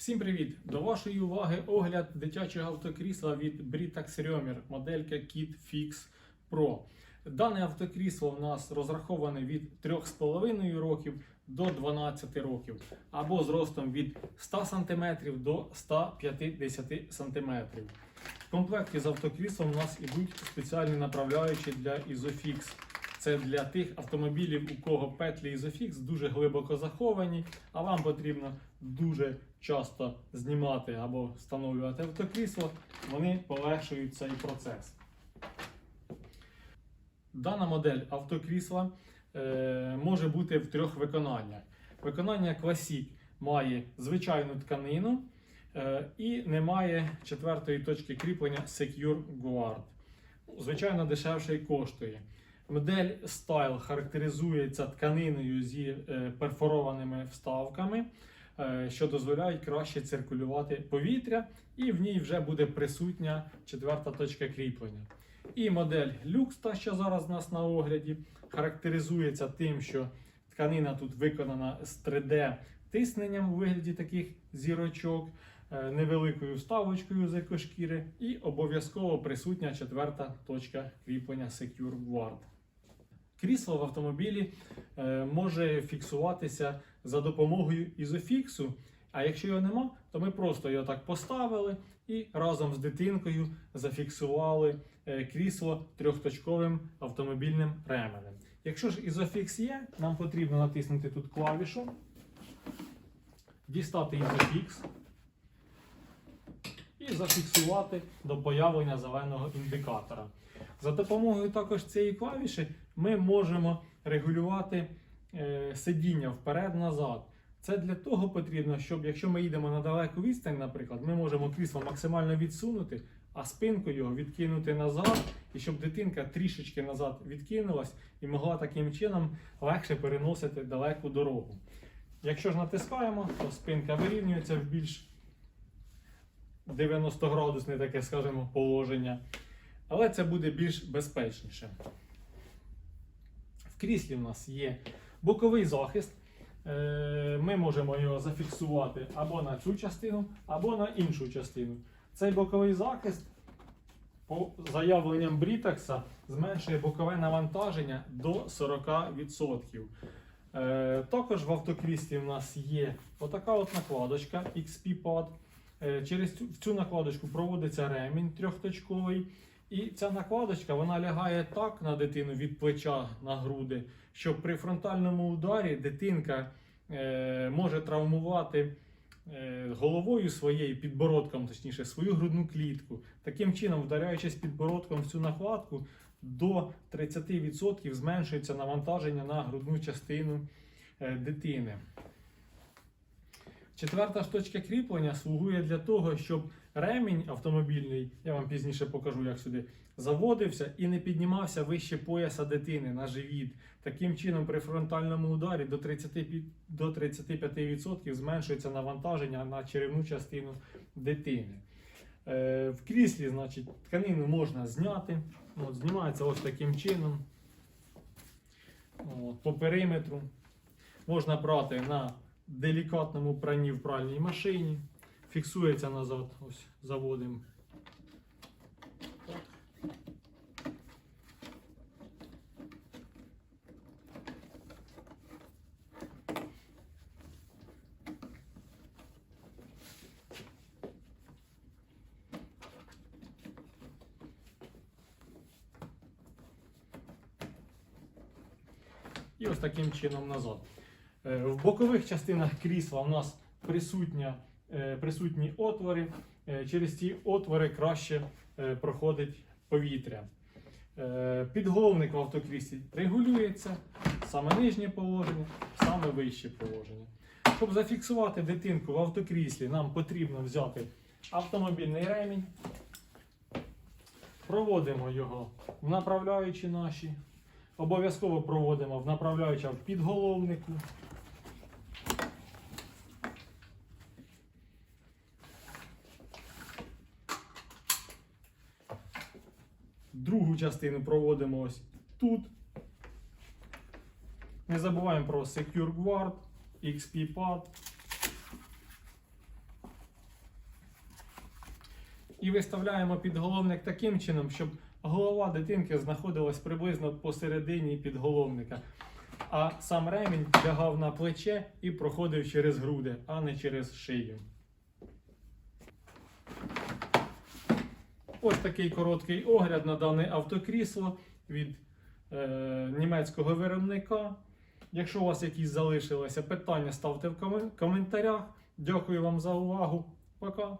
Всім привіт! До вашої уваги огляд дитячого автокрісла від Britax Römer, моделька Kit Fix Pro. Дане автокрісло у нас розраховане від 3,5 років до 12 років, або з ростом від 100 см до 150 см. В комплекті з автокріслом у нас ідуть спеціальні направляючі для Isofix. Це для тих автомобілів, у кого петлі Isofix дуже глибоко заховані, а вам потрібно дуже часто знімати або встановлювати автокрісло, вони полегшують цей процес. Дана модель автокрісла е, може бути в трьох виконаннях. Виконання Classic має звичайну тканину е, і не має четвертої точки кріплення Secure Guard. Звичайно, дешевше і коштує. Модель Style характеризується тканиною зі е, перфорованими вставками, е, що дозволяють краще циркулювати повітря, і в ній вже буде присутня четверта точка кріплення. І модель Lux, та що зараз у нас на огляді, характеризується тим, що тканина тут виконана з 3D тисненням у вигляді таких зірочок, е, невеликою вставочкою з екошкіри, і обов'язково присутня четверта точка кріплення Secure Guard. Крісло в автомобілі е, може фіксуватися за допомогою ізофіксу. А якщо його нема, то ми просто його так поставили і разом з дитинкою зафіксували е, крісло трьохточковим автомобільним ременем. Якщо ж ізофікс є, нам потрібно натиснути тут клавішу, дістати ізофікс і зафіксувати до появлення зеленого індикатора. За допомогою також цієї клавіші ми можемо регулювати е, сидіння вперед-назад. Це для того потрібно, щоб якщо ми їдемо на далеку відстань, наприклад, ми можемо крісло максимально відсунути, а спинку його відкинути назад, і щоб дитинка трішечки назад відкинулась і могла таким чином легше переносити далеку дорогу. Якщо ж натискаємо, то спинка вирівнюється в більш 90 градусне таке, скажімо, положення. Але це буде більш безпечніше. В кріслі в нас є боковий захист. Е, Ми можемо його зафіксувати або на цю частину, або на іншу частину. Цей боковий захист, по заявленням Брітакса, зменшує бокове навантаження до 40%. Е, Також в автокріслі в нас є отака от накладочка XP-Pad. Е, Через цю, в цю накладочку проводиться ремінь трьохточковий. І ця накладочка вона лягає так на дитину від плеча на груди, що при фронтальному ударі дитинка е, може травмувати е, головою своєю підбородком, точніше, свою грудну клітку. Таким чином, вдаряючись підбородком в цю накладку, до 30% зменшується навантаження на грудну частину е, дитини. Четверта ж точка кріплення слугує для того, щоб ремінь автомобільний, я вам пізніше покажу, як сюди, заводився і не піднімався вище пояса дитини на живіт. Таким чином, при фронтальному ударі до 35%, до 35% зменшується навантаження на черевну частину дитини. Е, в кріслі, значить, тканину можна зняти. От, знімається ось таким чином. От, по периметру. Можна брати на делікатному пранні в пральній машині. Фіксується назад, ось заводимо. І ось таким чином назад. Е, В бокових частинах крісла у нас присутня, присутні отвори. Е, Через ці отвори краще е, проходить повітря. Е, Підголовник в автокріслі регулюється, саме нижнє положення, саме вище положення. Щоб зафіксувати дитинку в автокріслі, нам потрібно взяти автомобільний ремінь, проводимо його в направляючі наші. Обов'язково проводимо в направляюча в підголовнику. Другу частину проводимо ось тут. Не забуваємо про Secure Guard, XP Pad. І виставляємо підголовник таким чином, щоб голова дитинки знаходилась приблизно посередині підголовника. А сам ремінь лягав на плече і проходив через груди, а не через шию. Ось такий короткий огляд на дане автокрісло від е, німецького виробника. Якщо у вас якісь залишилися питання, ставте в коментарях. Дякую вам за увагу. Пока.